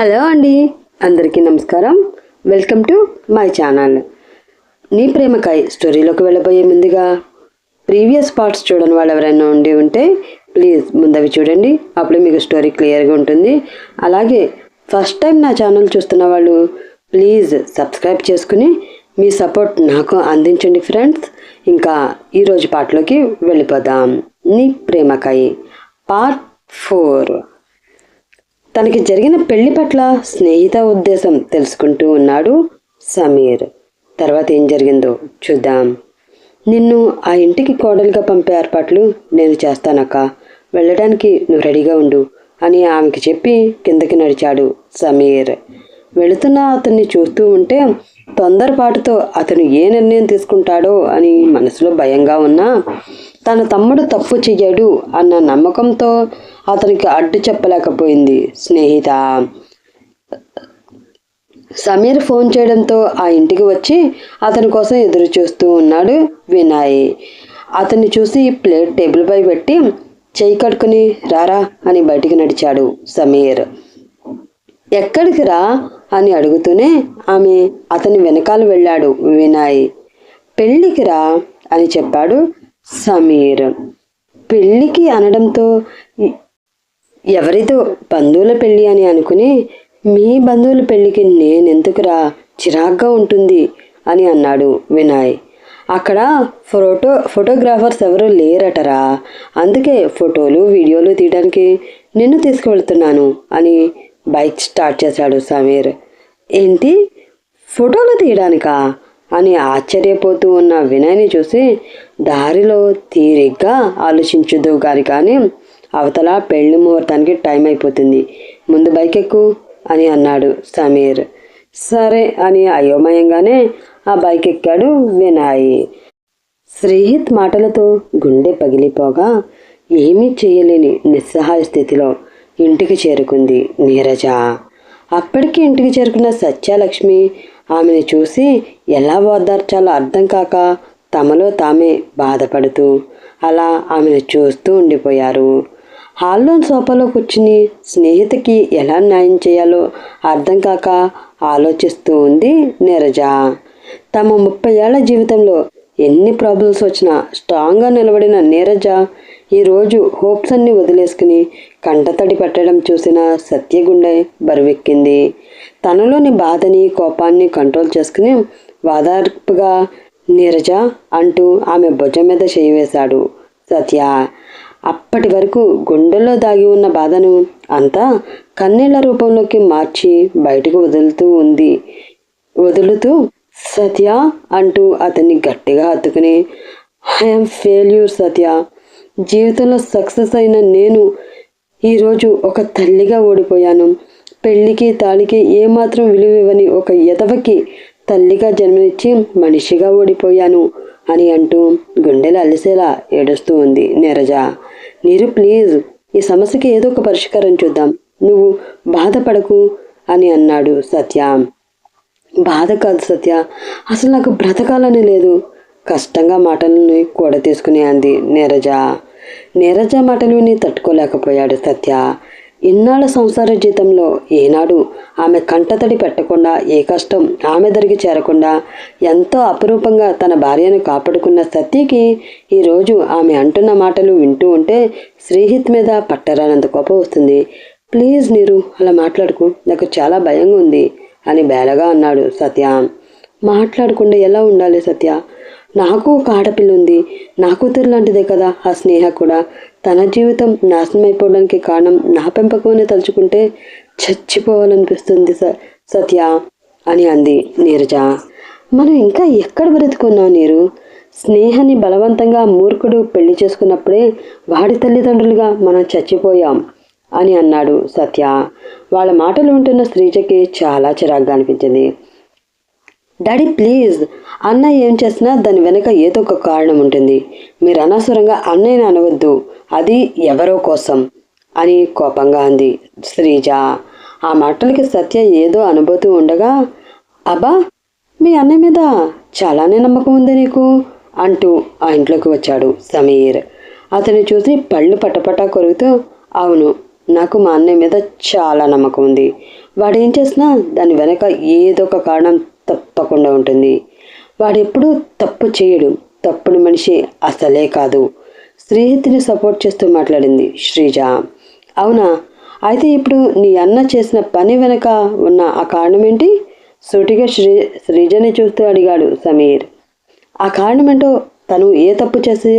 Hello అండి. అందరికీ నమస్కారం. Welcome to my channel. నీ ప్రేమకాయ స్టోరీలోకి వెళ్ళబోయే ముందుగా ప్రీవియస్ పార్ట్స్ చూడని వాళ్ళు ఎవరైనా ఉండి ఉంటే ప్లీజ్ ముందవి చూడండి. అప్పుడు మీకు స్టోరీ క్లియర్గా ఉంటుంది. అలాగే ఫస్ట్ టైం నా ఛానల్ చూస్తున్న వాళ్ళు ప్లీజ్ సబ్స్క్రైబ్ చేసుకుని మీ సపోర్ట్ నాకు అందించండి ఫ్రెండ్స్. ఇంకా ఈరోజు పాటలోకి వెళ్ళిపోదాం. నీ ప్రేమకాయ పార్ట్ ఫోర్. తనకి జరిగిన పెళ్ళి పట్ల స్నేహిత ఉద్దేశం తెలుసుకుంటూ ఉన్నాడు సమీర్. తర్వాత ఏం జరిగిందో చూద్దాం. నిన్ను ఆ ఇంటికి కోడలుగా పంపే ఏర్పాట్లు నేను చేస్తానక్క. వెళ్ళడానికి నువ్వు రెడీగా ఉండు అని ఆమెకి చెప్పి కిందకి నడిచాడు సమీర్. వెళుతున్న అతన్ని చూస్తూ ఉంటే తొందరపాటుతో అతను ఏ నిర్ణయం తీసుకుంటాడో అని మనసులో భయంగా ఉన్నా తన తమ్ముడు తప్పు చెయ్యాడు అన్న నమ్మకంతో అతనికి అడ్డు చెప్పలేకపోయింది స్నేహిత. సమీర్ ఫోన్ చేయడంతో ఆ ఇంటికి వచ్చి అతని కోసం ఎదురు చూస్తూ ఉన్నాడు వినాయ్. అతన్ని చూసి ప్లేట్ టేబుల్పై పెట్టి చేయి కడుక్కుని రారా అని బయటికి నడిచాడు సమీర్. ఎక్కడికి రా అని అడుగుతూనే ఆమె అతని వెనకాల వెళ్ళాడు వినాయ్. పెళ్ళికి రా అని చెప్పాడు సమీర్. పెళ్ళికి అనడంతో ఎవరితో ఎవరిదో బంధువుల పెళ్ళి అని అనుకుని మీ బంధువుల పెళ్ళికి నేనెందుకురా? చిరాగ్గా ఉంటుంది అని అన్నాడు వినాయ్. అక్కడ ఫోటో ఫోటోగ్రాఫర్స్ ఎవరు లేరటరా? అందుకే ఫోటోలు వీడియోలు తీయడానికి నిన్ను తీసుకువెళ్తున్నాను అని బైక్ స్టార్ట్ చేశాడు సమీర్. ఏంటి? ఫోటోలు తీయడానికా? అని ఆశ్చర్యపోతూ ఉన్న వినయ్ని చూసి దారిలో తీరిగ్గా ఆలోచించుదు గాని కానీ అవతల పెళ్ళి ముహూర్తానికి టైం అయిపోతుంది. ముందు బైక్ ఎక్కు అని అన్నాడు సమీర్. సరే అని అయోమయంగానే ఆ బైక్ ఎక్కాడు వినాయి. శ్రీహిత్ మాటలతో గుండె పగిలిపోగా ఏమీ చేయలేని నిస్సహాయ స్థితిలో ఇంటికి చేరుకుంది నీరజ. అప్పటికి ఇంటికి చేరుకున్న సత్యలక్ష్మి ఆమెను చూసి ఎలా ఓదార్చాలో అర్థం కాక తమలో తామే బాధపడుతూ అలా ఆమెను చూస్తూ ఉండిపోయారు. హాల్లో సోఫాలో కూర్చుని స్నేహితుకి ఎలా న్యాయం చేయాలో అర్థం కాక ఆలోచిస్తూ ఉంది నీరజ. తమ ముప్పై ఏళ్ళ జీవితంలో ఎన్ని ప్రాబ్లమ్స్ వచ్చినా స్ట్రాంగ్గా నిలబడిన నీరజ ఈరోజు హోప్స్ అన్ని వదిలేసుకుని కంటతడి పెట్టడం చూసిన సత్యగుండె బరువెక్కింది. తనలోని బాధని కోపాన్ని కంట్రోల్ చేసుకుని వాదార్పుగా నీరజ అంటూ ఆమె భుజం మీద చేయి వేశాడు సత్య. అప్పటి వరకు గుండెల్లో దాగి ఉన్న బాధను అంతా కన్నీళ్ళ రూపంలోకి మార్చి బయటకు వదులుతూ ఉంది. వదులుతూ సత్య అంటూ అతన్ని గట్టిగా హత్తుకుని ఐఎమ్ ఫెయిల్యూర్ సత్య. జీవితంలో సక్సెస్ అయిన నేను ఈరోజు ఒక తల్లిగా ఓడిపోయాను. పెళ్ళికి తాళికి ఏమాత్రం విలువ ఇవ్వని ఒక ఎదవకి తల్లిగా జన్మనిచ్చి మనిషిగా ఓడిపోయాను. అని అంటూ గుండెలు అలిసేలా ఏడుస్తూ ఉంది నీరజ. నీరు ప్లీజ్. ఈ సమస్యకి ఏదో ఒక పరిష్కారం చూద్దాం. నువ్వు బాధపడకు అని అన్నాడు సత్య. బాధ కాదు సత్య. అసలు నాకు బ్రతకాలని లేదు. కష్టంగా మాటలని కూడా తీసుకుని అంది నీరజ. నీరజ మాటలు విని తట్టుకోలేకపోయాడు సత్య. ఇన్నాళ్ళ సంసార జీతంలో ఏనాడు ఆమె కంటతడి పెట్టకుండా ఏ కష్టం ఆమె దరికి చేరకుండా ఎంతో అపురూపంగా తన భార్యను కాపాడుకున్న సత్యకి ఈరోజు ఆమె అంటున్న మాటలు వింటూ ఉంటే శ్రీహిత్ మీద పట్టరానంత కోపం వస్తుంది. ప్లీజ్ నీరు అలా మాట్లాడుకు నాకు చాలా భయంగా ఉంది అని బేలగా అన్నాడు సత్య. మాట్లాడకుండా ఎలా ఉండాలి సత్య? నాకు ఒక ఆడపిల్ల ఉంది నా కూతురు లాంటిదే కదా ఆ స్నేహ కూడా. తన జీవితం నాశనం అయిపోవడానికి కారణం నా పెంపకమని తలుచుకుంటే చచ్చిపోవాలనిపిస్తుంది స సత్య అని అంది నీరజ. మనం ఇంకా ఎక్కడ బ్రతుకున్నాం నీరు? స్నేహాన్ని బలవంతంగా మూర్ఖుడు పెళ్ళి చేసుకున్నప్పుడే వాడి తల్లిదండ్రులుగా మనం చచ్చిపోయాం అని అన్నాడు సత్య. వాళ్ళ మాటలు వింటున్న శ్రీజకి చాలా చిరాగ్గా అనిపించింది. Daddy please. అన్నయ్య ఏం చేసినా దాని వెనక ఏదో ఒక కారణం ఉంటుంది. మీరు అనవసరంగా అన్నయ్యని అనవద్దు. అది ఎవరో కోసం అని కోపంగా అంది శ్రీజ. ఆ మాటలకి సత్య ఏదో అనుభూతి ఉండగా అబ్బా మీ అన్నయ్య మీద చాలానే నమ్మకం ఉంది నీకు అంటూ ఆ ఇంట్లోకి వచ్చాడు సమీర్. అతన్ని చూసి పళ్ళు పటపటా కొరుగుతూ అవును నాకు మా అన్నయ్య మీద చాలా నమ్మకం ఉంది. వాడు ఏం చేసినా దాని వెనక ఏదో ఒక కారణం తప్పకుండా ఉంటుంది. వాడు ఎప్పుడూ తప్పు చేయడు. తప్పుని మనిషి అసలే కాదు. శ్రీహితిని సపోర్ట్ చేస్తూ మాట్లాడింది శ్రీజ. అవునా? అయితే ఇప్పుడు నీ అన్న చేసిన పని వెనక ఉన్న ఆ కారణం ఏంటి సూటిగా శ్రీ శ్రీజని చూస్తూ అడిగాడు సమీర్. ఆ కారణం ఏంటో తను ఏ తప్పు చేసి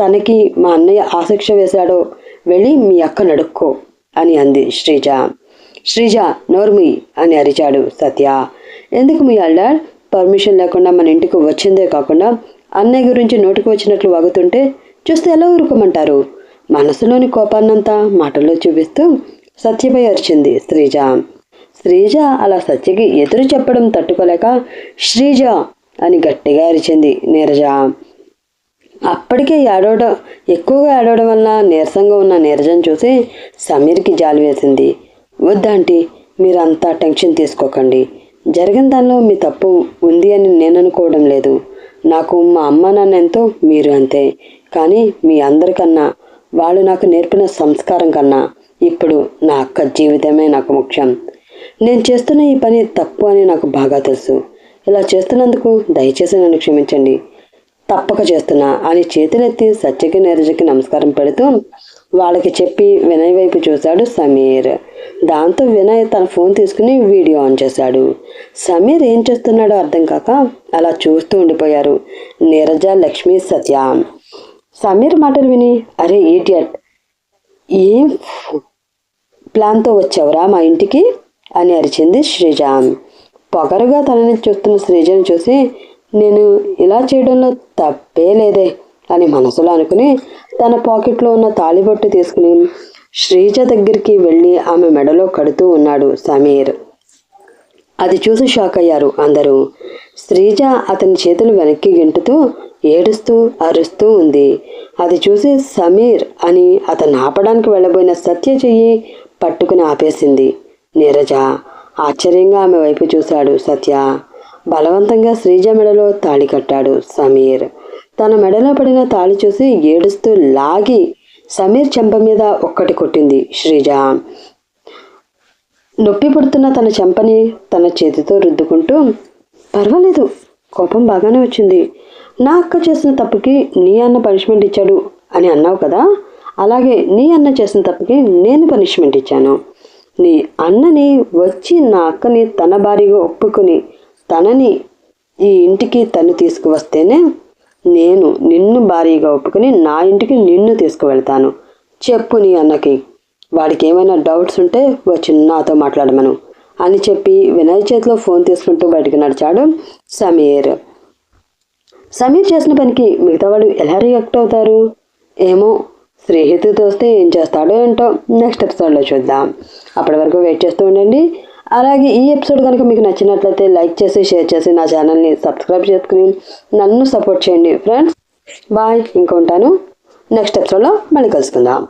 తనకి మా అన్నయ్య ఆశిక్ష వేశాడో వెళ్ళి మీ అక్క నడుక్కో అని అంది శ్రీజ. శ్రీజ నోర్మి అని అరిచాడు సత్య. ఎందుకు మీ అల్లాడ్? పర్మిషన్ లేకుండా మన ఇంటికి వచ్చిందే కాకుండా అన్నయ్య గురించి నోటికి వచ్చినట్లు వాగుతుంటే చూస్తే ఎలా ఊరుకోమంటారు? మనసులోని కోపాన్నంతా మాటల్లో చూపిస్తూ సత్యపై అరిచింది శ్రీజ. శ్రీజ అలా సత్యకి ఎదురు చెప్పడం తట్టుకోలేక శ్రీజ అని గట్టిగా అరిచింది నీరజ. అప్పటికే ఏడవడం ఎక్కువగా ఏడవడం వల్ల నీరసంగా ఉన్న నీరజను చూసి సమీర్కి జాలి వేసింది. వద్దాంటి మీరంతా టెన్షన్ తీసుకోకండి. జరిగిన దానిలో మీ తప్పు ఉంది అని నేను అనుకోవడం లేదు. నాకు మా అమ్మ నాన్న ఎంతో మీరు అంతే. కానీ మీ అందరికన్నా వాళ్ళు నాకు నేర్పిన సంస్కారం కన్నా ఇప్పుడు నా అక్క జీవితమే నాకు ముఖ్యం. నేను చేస్తున్న ఈ పని తప్పు అని నాకు బాగా తెలుసు. ఇలా చేస్తున్నందుకు దయచేసి నన్ను క్షమించండి. తప్పక చేస్తున్నా అని చేతులెత్తి సత్యకి నీరజకి నమస్కారం పెడుతూ వాళ్ళకి చెప్పి వినయ్ వైపు చూశాడు సమీర్. దాంతో వినయ్ తన ఫోన్ తీసుకుని వీడియో ఆన్ చేశాడు. సమీర్ ఏం చేస్తున్నాడో అర్థం కాక అలా చూస్తూ ఉండిపోయారు. నీరజ లక్ష్మి సత్య. సమీర్ మాటలు విని అరే ఈడియట్ ఏం ప్లాన్తో వచ్చావురా మా ఇంటికి? అని అరిచింది శ్రీజ. పొగరుగా తనని చూస్తున్న శ్రీజను చూసి నేను ఇలా చేయడంలో తప్పే లేదే అని మనసులో అనుకుని తన పాకెట్లో ఉన్న తాళిబొట్టు తీసుకుని శ్రీజ దగ్గరికి వెళ్ళి ఆమె మెడలో కడుతూ ఉన్నాడు సమీర్. అది చూసి షాక్ అయ్యారు అందరూ. శ్రీజ అతని చేతులు వెనక్కి గెంటుతూ ఏడుస్తూ అరుస్తూ ఉంది. అది చూసి సమీర్ అని అతను ఆపడానికి వెళ్ళబోయిన సత్య చెయ్యి పట్టుకుని ఆపేసింది. నీరజ ఆశ్చర్యంగా ఆమె వైపు చూశాడు సత్య. బలవంతంగా శ్రీజ మెడలో తాళి కట్టాడు సమీర్. తన మెడలో పడిన తాళి చూసి ఏడుస్తూ లాగి సమీర్ చెంప మీద ఒక్కటి కొట్టింది శ్రీజ. నొప్పి పుడుతున్న తన చెంపని తన చేతితో రుద్దుకుంటూ పర్వాలేదు కోపం బాగానే వచ్చింది. నా అక్క చేసిన తప్పుకి నీ అన్న పనిష్మెంట్ ఇచ్చాడు అని అన్నావు కదా అలాగే నీ అన్న చేసిన తప్పుకి నేను పనిష్మెంట్ ఇచ్చాను. నీ అన్నని వచ్చి నా అక్కని తన భార్యగా ఒప్పుకొని తనని ఈ ఇంటికి తను తీసుకువస్తేనే నేను నిన్ను భారీగా ఒప్పుకొని నా ఇంటికి నిన్ను తీసుకువెళ్తాను. చెప్పు నీ అన్నకి. వాడికి ఏమైనా డౌట్స్ ఉంటే వచ్చి నాతో మాట్లాడమను అని చెప్పి వినయ్ చేతిలో ఫోన్ తీసుకుంటూ బయటకు నడిచాడు సమీర్. సమీర్ చేసిన పనికి మిగతా వాళ్ళు ఎలా రియాక్ట్ అవుతారు? ఏమో శ్రీహితుతో వస్తే ఏం చేస్తాడో ఏంటో నెక్స్ట్ ఎపిసోడ్లో చూద్దాం. అప్పటి వరకు వెయిట్ చేస్తూ ఉండండి. అలాగే ఈ ఎపిసోడ్ కనుక మీకు నచ్చినట్లయితే లైక్ చేసి షేర్ చేసి నా ఛానల్ని సబ్స్క్రైబ్ చేసుకుని నన్ను సపోర్ట్ చేయండి ఫ్రెండ్స్. బాయ్ ఇంకొంటాను. నెక్స్ట్ ఎపిసోడ్లో మళ్ళీ కలుసుకుందాం.